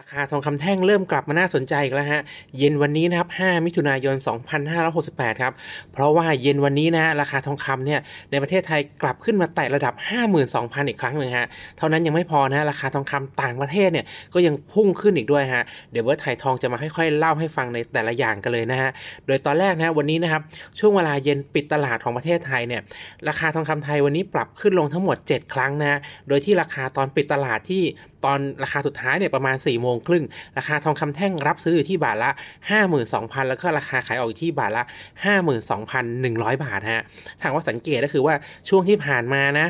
ราคาทองคำแท่งเริ่มกลับมาน่าสนใจอีกแล้วฮะ เย็นวันนี้นะครับ 5 มิถุนายน 2568 ครับ เพราะว่าเย็นวันนี้นะราคาทองคำเนี่ยในประเทศไทยกลับขึ้นมาแตะระดับ 52,000 อีกครั้งหนึ่งฮะ เท่านั้นยังไม่พอนะราคาทองคำต่างประเทศเนี่ยก็ยังพุ่งขึ้นอีกด้วยฮะ เดี๋ยวเบิร์ดไทยทองจะมาค่อยๆเล่าให้ฟังในแต่ละอย่างกันเลยนะฮะ โดยตอนแรกนะวันนี้นะครับช่วงเวลาเย็นปิดตลาดของประเทศไทยเนี่ยราคาทองคำไทยวันนี้ปรับขึ้นลงทั้งหมด 7 ครั้งนะ โดยที่ราคาตอนปิดตลาดที่ตอนราคาสุดท้ายเนี่ยประมาณ4ี่โมงครึ่งราคาทองคำแท่งรับซื้ออยู่ที่บาทละ 52,000 แล้วก็ราคาขายออกอยู่ที่บาทละ 52,100 บาทฮะถามว่าสังเกตก็คือว่าช่วงที่ผ่านมานะ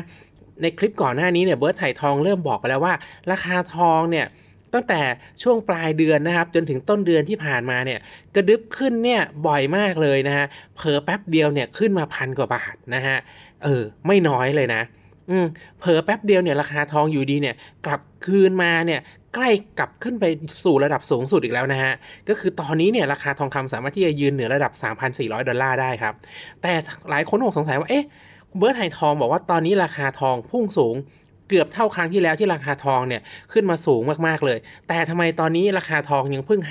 ในคลิปก่อนหน้านี้เนี่ยเบิร์ตไถ่ทองเริ่มบอกไปแล้วว่า ราคาทองเนี่ยตั้งแต่ช่วงปลายเดือนนะครับ จนถึงต้นเดือนที่ผ่านมาเนี่ยกระดึบขึ้นเนี่ยบ่อยมากเลยนะฮะเผลอแป๊บเดียวเนี่ยขึ้นมาพันกว่าบาทนะฮะเออไม่น้อยเลยนะ อืมเผลอแป๊บเดียวเนี่ยราคาทองอยู่ดีเนี่ย กลับคืนมาเนี่ยใกล้กลับขึ้นไปสู่ระดับสูงสุดอีกแล้วนะฮะ ก็คือตอนนี้เนี่ยราคาทองคำสามารถที่จะยืนเหนือระดับ 3,400 ดอลลาร์ได้ครับ แต่หลายคนคงสงสัยว่า เอ๊ะเบิร์ดไฮทองบอกว่าตอนนี้ราคาทองพุ่งสูง เกือบเท่าครั้งที่แล้วที่ราคาทองเนี่ยขึ้นมาสูงมากๆเลย แต่ทำไมตอนนี้ราคาทองยังเพิ่ง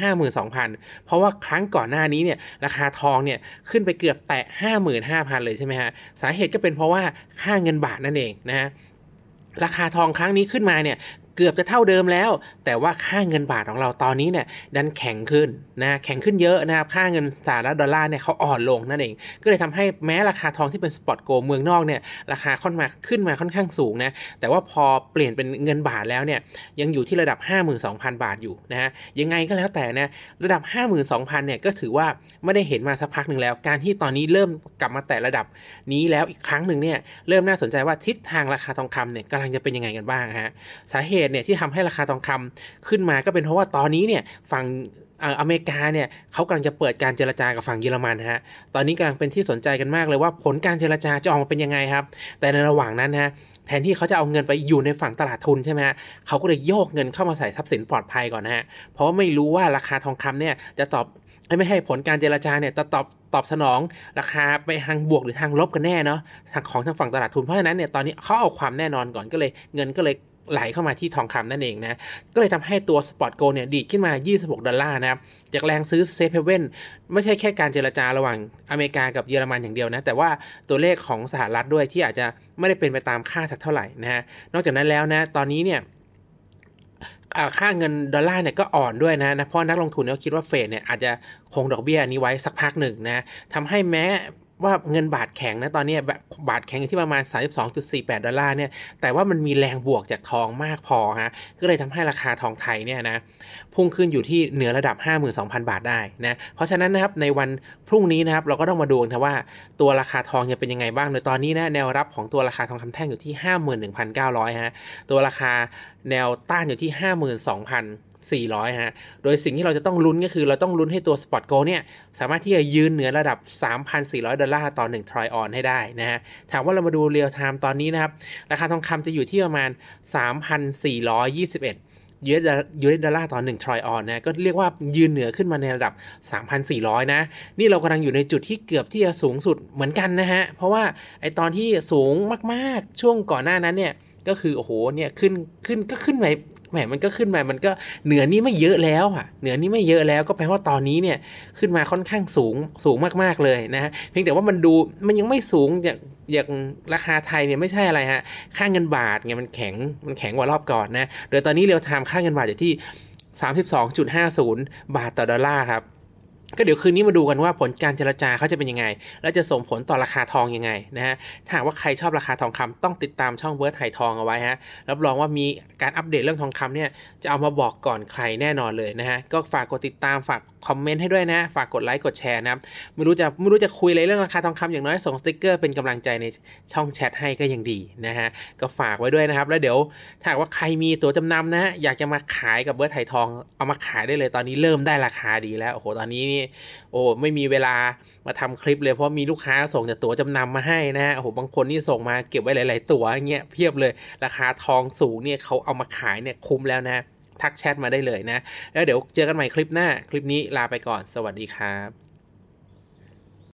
52,000 เพราะว่าครั้งก่อนหน้านี้เนี่ยราคาทองเนี่ยขึ้นไปเกือบแตะ 55,000 เลยใช่ไหมฮะสาเหตุก็เป็นเพราะว่าค่าเงินบาทนั่นเองนะฮะราคาทองครั้งนี้ขึ้นมาเนี่ย กือบจะเท่าเดิมแล้ว แต่ว่าค่าเงินบาทของเราตอนนี้เนี่ยดันแข็งขึ้นนะแข็งขึ้นเยอะนะครับค่าเงินสหรัฐดอลลาร์เนี่ยเขาอ่อนลงนั่นเอง ก็เลยทำให้แม้ราคาทองที่เป็นสปอตโกเมืองนอกเนี่ยราคาค่อนมาขึ้นมาค่อนข้างสูงนะแต่ว่าพอเปลี่ยนเป็นเงินบาทแล้วเนี่ยยังอยู่ที่ระดับ 52,000 บาทอยู่นะฮะยังไงก็แล้วแต่นะระดับ 52,000เนี่ยก็ถือว่าไม่ได้เห็นมาสักพักหนึ่งแล้ว การที่ตอนนี้เริ่มกลับมาแตะระดับนี้แล้วอีกครั้งหนึ่งเนี่ยเริ่มน่าสนใจว่าทิศทางราคาทองคำเนี่ยกำลังจะเป็นยังไงกันบ้างฮะสาเหตุเนี่ยที่ทำให้ราคาทองคำขึ้นมาก็เป็นเพราะว่าตอนนี้เนี่ยฝั่งอเมริกาเนี่ยเขากำลังจะเปิดการเจรจากับฝั่งเยอรมันฮะ ตอนนี้กำลังเป็นที่สนใจกันมากเลยว่าผลการเจรจาจะออกมาเป็นยังไงครับ แต่ในระหว่างนั้นฮะแทนที่เขาจะเอาเงินไปอยู่ในฝั่งตลาดทุนใช่ไหมฮะเขาก็เลยโยกเงินเข้ามาใส่ทรัพย์สินปลอดภัยก่อนนะฮะ เพราะไม่รู้ว่าราคาทองคำเนี่ยจะตอบไม่ให้ผลการเจรจาเนี่ยจะตอบตอบสนองราคาไปทางบวกหรือทางลบกันแน่เนาะทางของทางฝั่งตลาดทุนเพราะฉะนั้นเนี่ยตอนนี้เขาเอาความแน่นอนก่อนก็เลยเงินก็เลย ไหลเข้ามาที่ทองคำนั่นเองนะ ก็เลยทำให้ตัวสปอตโกเนี่ยดีดขึ้นมา 26 ดอลลาร์นะครับ จากแรงซื้อเซฟเฮเว่นไม่ใช่แค่การเจรจาระหว่างอเมริกากับเยอรมันอย่างเดียวนะ แต่ว่าตัวเลขของสหรัฐด้วยที่อาจจะไม่ได้เป็นไปตามค่าสักเท่าไหร่นะฮะ นอกจากนั้นแล้วนะ ตอนนี้เนี่ยค่าเงินดอลลาร์เนี่ยก็อ่อนด้วยนะนะเพราะนักลงทุนเนี่ยคิดว่าเฟดเนี่ยอาจจะคงดอกเบี้ยนี้ไว้สักพักหนึ่งนะทำให้แม้ ว่าเงินบาทแข็งนะตอนนี้แบบบาทแข็งอยู่ที่ประมาณ 32.48 ดอลลาร์เนี่ยแต่ว่ามันมีแรงบวกจากทองมากพอฮะก็เลยทำให้ราคาทองไทยเนี่ยนะพุ่งขึ้นอยู่ที่เหนือระดับ 52,000 บาทได้นะเพราะฉะนั้นนะครับในวันพรุ่งนี้นะครับเราก็ต้องมาดูนะว่าตัวราคาทองจะเป็นยังไงบ้างโดยตอนนี้นะแนวรับของตัวราคาทองคำแท่งอยู่ที่ 51,900ฮะตัวราคาแนวต้านอยู่ที่ 52,000 400 ฮะ โดยสิ่งที่เราจะต้องลุ้นก็คือเราต้องลุ้นให้ตัว Spot Go เนี่ย สามารถที่จะยืนเหนือระดับ 3,400 ดอลลาร์ต่อ1 try on ให้ได้นะฮะ ถามว่าเรามาดูเรียลไทม์ตอนนี้นะครับ ราคาทองคำจะอยู่ที่ประมาณ 3,421 US ดอลลาร์ต่อ1 try on นะก็เรียกว่ายืนเหนือขึ้นมาในระดับ 3,400 นะ นี่เรากำลังอยู่ในจุดที่เกือบที่จะสูงสุดเหมือนกันนะฮะ เพราะว่าไอตอนที่สูงมากๆ ช่วงก่อนหน้านั้นเนี่ยก็คือโอ้โหเนี่ยขึ้นขึ้นก็ขึ้นไปแหมมันก็ขึ้นมามันก็เหนือนี้ไม่เยอะแล้วอะเหนือนี้ไม่เยอะแล้วก็แปลว่าตอนนี้เนี่ยขึ้นมาค่อนข้างสูงสูงมากๆเลยนะฮะเพียงแต่ว่ามันดูมันยังไม่สูงอย่างอย่างราคาไทยเนี่ยไม่ใช่อะไรฮะค่าเงินบาทเนี่ยมันแข็งมันแข็งกว่ารอบก่อนนะโดยตอนนี้เรียวไทม์ค่าเงินบาทอยู่ที่ 32.50 บาทต่อดอลลาร์ครับ ก็เดี๋ยวคืนนี้มาดูกันว่าผลการเจรจาเขาจะเป็นยังไง และจะส่งผลต่อราคาทองยังไงนะฮะถ้าว่าใครชอบราคาทองคำต้องติดตามช่องเวิร์ดไทยทองเอาไว้ฮะรับรองว่ามีการอัปเดตเรื่องทองคำเนี่ยจะเอามาบอกก่อนใครแน่นอนเลยนะฮะก็ฝากกดติดตามฝาก คอมเมนต์ให้ด้วยนะ ฝากกดไลค์กดแชร์นะครับ ไม่รู้จะไม่รู้จะคุยอะไรเรื่องราคาทองคำอย่างน้อยส่งสติกเกอร์เป็นกำลังใจในช่องแชทให้ก็ยังดีนะฮะ ก็ฝากไว้ด้วยนะครับ แล้วเดี๋ยวถ้าหากว่าใครมีตัวจำนำนะฮะอยากจะมาขายกับเบิร์ดไทยทองเอามาขายได้เลยตอนนี้เริ่มได้ราคาดีแล้วโอ้โหตอนนี้นี่โอ้ไม่มีเวลามาทำคลิปเลยเพราะมีลูกค้าส่งแต่ตัวจำนำมาให้นะฮะโอ้โหบางคนนี่ส่งมาเก็บไว้หลาย ๆ ตัวอย่างเงี้ยเพียบเลยราคาทองสูงเนี่ยเขาเอามาขายเนี่ยคุ้มแล้วนะ ทักแชทมาได้เลยนะ แล้วเดี๋ยวเจอกันใหม่คลิปหน้า คลิปนี้ลาไปก่อน สวัสดีครับ